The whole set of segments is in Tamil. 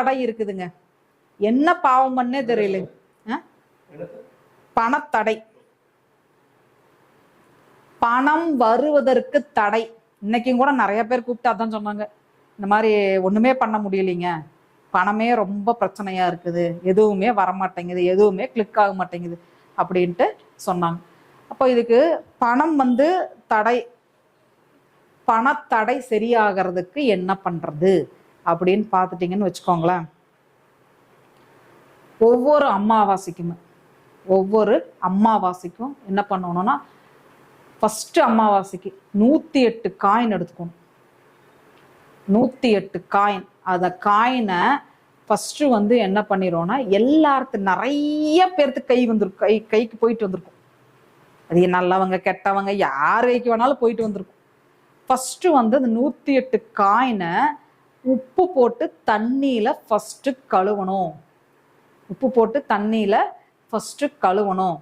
தடை இருக்குதுங்க. என்ன பாவம் பண்ணே தெரியல பணத்தடை. பணம் வருவதற்கு தடை. இன்னைக்கும் கூட நிறைய பேர் கூப்பிட்டு அதான் சொன்னாங்க. இந்த மாதிரி ஒண்ணுமே பண்ண முடியலைங்க. பணமே ரொம்ப பிரச்சனையா இருக்குது. எதுவுமே வரமாட்டேங்குது. எதுவுமே கிளிக் ஆக மாட்டேங்குது அப்படின்ட்டு சொன்னாங்க. அப்போ இதுக்கு பணம் வந்து தடை. பணத்தடை சரியாகிறதுக்கு என்ன பண்றது? அப்படின்னு பார்த்துட்டீங்கன்னு வச்சுக்கோங்களேன். ஒவ்வொரு அமாவாசைக்குமே ஒவ்வொரு அம்மாவாசிக்கும் என்ன பண்ணணும்னா ஃபர்ஸ்ட் அமாவாசைக்கு நூத்தி எட்டு காயின் எடுத்துக்கணும். நூத்தி எட்டு காயின் அதை காயினை ஃபஸ்ட்டு வந்து என்ன பண்ணிடும்னா எல்லாருக்கு நிறைய பேர்த்து கை வந்திருக்கும் கை கைக்கு போயிட்டு வந்திருக்கும். அது நல்லவங்க கெட்டவங்க யார் கைக்கு வேணாலும் போயிட்டு வந்திருக்கும். ஃபஸ்ட்டு வந்து அந்த நூத்தி எட்டு காயினை உப்பு போட்டு தண்ணியில ஃபஸ்ட்டு கழுவணும். உப்பு போட்டு தண்ணியில ஃபஸ்ட்டு கழுவணும்.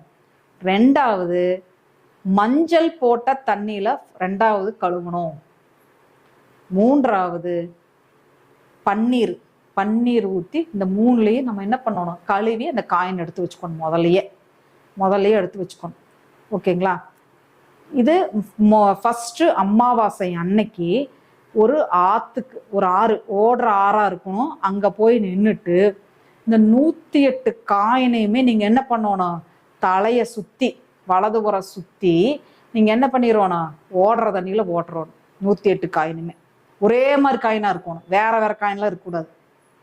ரெண்டாவது மஞ்சள் போட்ட தண்ணியில ரெண்டாவது கழுவணும். மூன்றாவது பன்னீர் பன்னீர் ஊற்றி இந்த மூணுலேயும் நம்ம என்ன பண்ணணும்? கழுவி அந்த காயின் எடுத்து வச்சுக்கணும் முதலையே முதலையே எடுத்து வச்சுக்கணும். ஓகேங்களா? இது ஃபஸ்ட்டு அமாவாசை அன்னைக்கு ஒரு ஆத்துக்கு ஒரு ஆறு ஓடுற ஆறா இருக்கணும். அங்கே போய் நின்றுட்டு இந்த நூற்றி எட்டு காயினையுமே நீங்கள் என்ன பண்ணணும் தலையை சுற்றி வலதுபுறம் சுற்றி நீங்கள் என்ன பண்ணிடணும் ஓடுற தண்ணியில் ஓட்டுறோம் நூற்றி எட்டு காயினுமே. ஒரே மாதிரி காயினாக இருக்கணும். வேற வேற காயின்லாம் இருக்கக்கூடாது.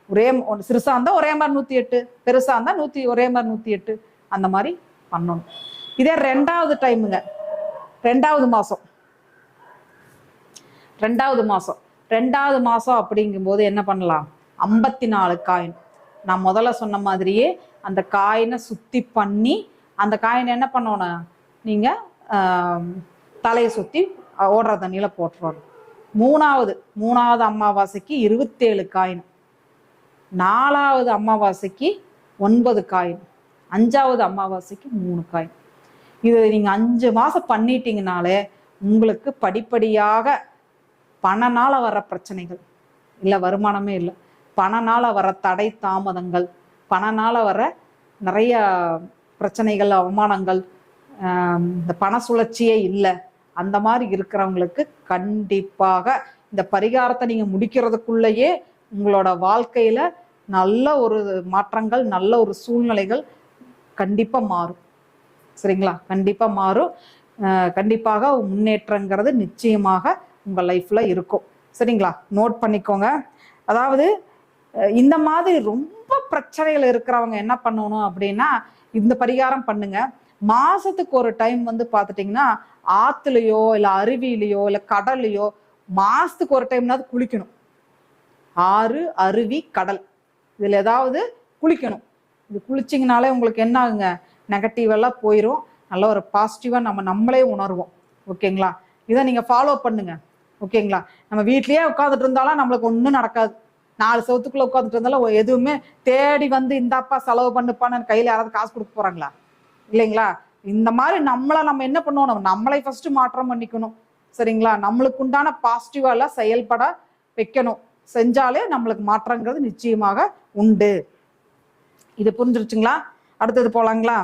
ஒரே ஒன்று சிறுசாக இருந்தால் ஒரே மாதிரி நூற்றி எட்டு பெருசாக இருந்தால் நூற்றி ஒரே மாதிரி நூற்றி எட்டு அந்த மாதிரி பண்ணணும். இதே ரெண்டாவது டைமுங்க ரெண்டாவது மாதம் ரெண்டாவது மாதம் ரெண்டாவது மாதம் அப்படிங்கும்போது என்ன பண்ணலாம்? ஐம்பத்தி நாலு காயின் நான் முதல்ல சொன்ன மாதிரியே அந்த காயினை சுத்தி பண்ணி அந்த காயினை என்ன பண்ணணும்? நீங்கள் தலையை சுற்றி ஓடுற தண்ணியில் போட்டுறணும். மூணாவது மூணாவது அமாவாசைக்கு இருபத்தேழு காயின் நாலாவது அமாவாசைக்கு ஒன்பது காயின் அஞ்சாவது அமாவாசைக்கு மூணு காயின் இது நீங்கள் அஞ்சு மாதம் பண்ணிட்டீங்கனாலே உங்களுக்கு படிப்படியாக பணனால் வர பிரச்சனைகள். இல்லை வருமானமே இல்லை. பணனால் வர தடை தாமதங்கள் பணனால் வர நிறைய பிரச்சனைகள் அவமானங்கள் இந்த பண சுழற்சியே இல்லை. அந்த மாதிரி இருக்கிறவங்களுக்கு கண்டிப்பாக இந்த பரிகாரத்தை நீங்கள் முடிக்கிறதுக்குள்ளேயே உங்களோட வாழ்க்கையில் நல்ல ஒரு மாற்றங்கள் நல்ல ஒரு சூழ்நிலைகள் கண்டிப்பாக மாறும். சரிங்களா? கண்டிப்பாக மாறும். கண்டிப்பாக முன்னேற்றங்கிறது நிச்சயமாக உங்கள் லைஃப்பில் இருக்கும். சரிங்களா? நோட் பண்ணிக்கோங்க. அதாவது இந்த மாதிரி ரொம்ப பிரச்சனைகள் இருக்கிறவங்க என்ன பண்ணணும் அப்படின்னா இந்த பரிகாரம் பண்ணுங்க. மாசத்துக்கு ஒரு டைம் வந்து பார்த்துட்டிங்கன்னா ஆற்றுலையோ இல்லை அருவியிலையோ இல்லை கடல்லையோ மாசத்துக்கு ஒரு டைம்னாவது குளிக்கணும். ஆறு அருவி கடல். இதில் ஏதாவது குளிக்கணும். இது குளிச்சிங்கனாலே உங்களுக்கு என்ன ஆகுங்க? நெகட்டிவெல்லாம் போயிடும் நல்ல ஒரு பாசிட்டிவாக நம்ம நம்மளே உணர்வோம். ஓகேங்களா இதை நீங்கள் ஃபாலோ பண்ணுங்கள் ஓகேங்களா? நம்ம வீட்லயே உட்காந்துட்டு இருந்தாலும் நம்மளுக்கு ஒன்றும் நடக்காது. நாலு சவுத்துக்குள்ள உட்காந்துட்டு இருந்தாலும் எதுவுமே தேடி வந்து இந்தாப்பா செலவு பண்ணுப்பான்னு கையில யாராவது காசு கொடுக்க போறாங்களா? இல்லைங்களா? இந்த மாதிரி நம்மளை நம்ம என்ன பண்ணுவோம்? நம்மளை ஃபர்ஸ்ட் மாற்றம் பண்ணிக்கணும். சரிங்களா? நம்மளுக்கு உண்டான பாசிட்டிவா எல்லாம் செயல்பட வைக்கணும். செஞ்சாலே நம்மளுக்கு மாற்றங்கிறது நிச்சயமாக உண்டு. இது புரிஞ்சிருச்சுங்களா? அடுத்தது போலாங்களா?